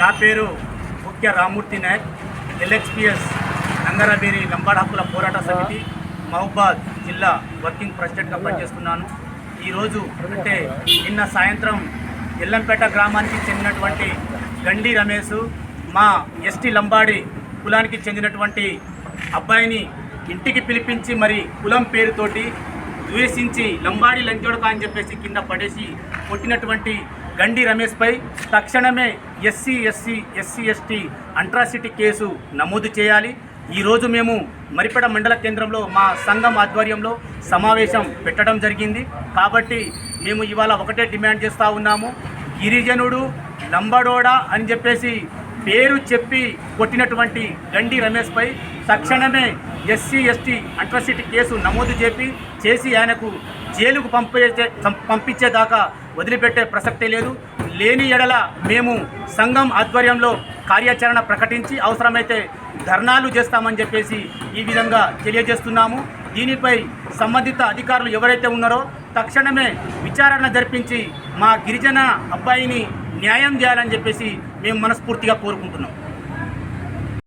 నా పేరు ముఖ్య రామూర్తి నాయక్ ఎల్హెచ్పిఎస్ నంగరబేరి లంబాడ హక్కుల పోరాట సమితి మహబాద్ జిల్లా వర్కింగ్ ప్రెసిడెంట్గా పనిచేస్తున్నాను. ఈరోజు అంటే నిన్న సాయంత్రం ఎల్లంపేట గ్రామానికి చెందినటువంటి గండి రమేష్ మా ఎస్టీ లంబాడి కులానికి చెందినటువంటి అబ్బాయిని ఇంటికి పిలిపించి మరి కులం పేరుతోటి ద్వేషించి లంబాడి లంజోడక అని చెప్పేసి కింద పడేసి కొట్టినటువంటి గండి రమేష్పై తక్షణమే SC SC SC ST atrocity case నమోదు చేయాలి. ఈరోజు మేము మరిపెడ మండల కేంద్రంలో మా సంఘం ఆధ్వర్యంలో సమావేశం పెట్టడం జరిగింది. కాబట్టి మేము ఇవాళ ఒకటే డిమాండ్ చేస్తూ ఉన్నాము. గిరిజనుడు లంబడోడా అని చెప్పేసి పేరు చెప్పి కొట్టినటువంటి గండి రమేష్పై తక్షణమే ఎస్సీ ఎస్టీ అట్రాసిటీ కేసు నమోదు చేపి చేసి ఆయనకు జైలుకు పంపించే పంపించేదాకా వదిలిపెట్టే ప్రసక్తే లేదు. లేని ఎడల మేము సంఘం ఆధ్వర్యంలో కార్యాచరణ ప్రకటించి అవసరమైతే ధర్నాలు చేస్తామని చెప్పేసి ఈ విధంగా తెలియజేస్తున్నాము. దీనిపై సంబంధిత అధికారులు ఎవరైతే ఉన్నారో తక్షణమే విచారణ జరిపించి మా గిరిజన అబ్బాయిని న్యాయం చేయాలని చెప్పేసి మేము మనస్ఫూర్తిగా కోరుకుంటున్నాం.